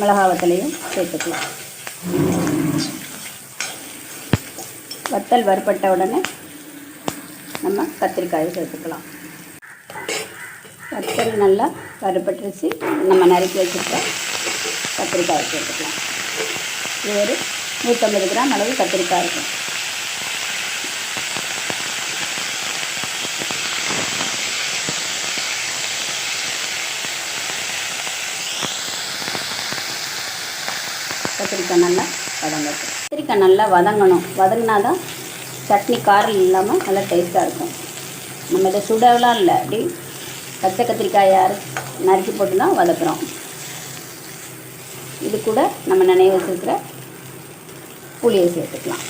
மிளகா வத்தலையும் சேர்த்துக்கலாம். வத்தல் வறுப்பட்ட உடனே நம்ம கத்திரிக்காயை சேர்த்துக்கலாம். வத்தல் நல்லா வறுப்பட்டுருச்சு நம்ம நறுக்கி வச்சுருக்க கத்திரிக்காயை சேர்த்துக்கலாம். இது ஒரு நூற்றம்பது கிராம் அளவு கத்திரிக்காய் இருக்கும். கத்திரிக்காய் நல்லா வதங்கட்டும். கத்திரிக்காய் நல்லா வதங்கணும். வதங்கினா தான் சட்னி காரம் இல்லாமல் நல்லா டேஸ்ட்டாக இருக்கும். நம்ம இதை சுடலாம் இல்லை. அப்படி பச்சை கத்திரிக்காயை நறுக்கி போட்டு தான் வதக்குறோம். இது கூட நம்ம நினைவு வச்சுருக்கிற புளியை சேர்த்துக்கலாம்.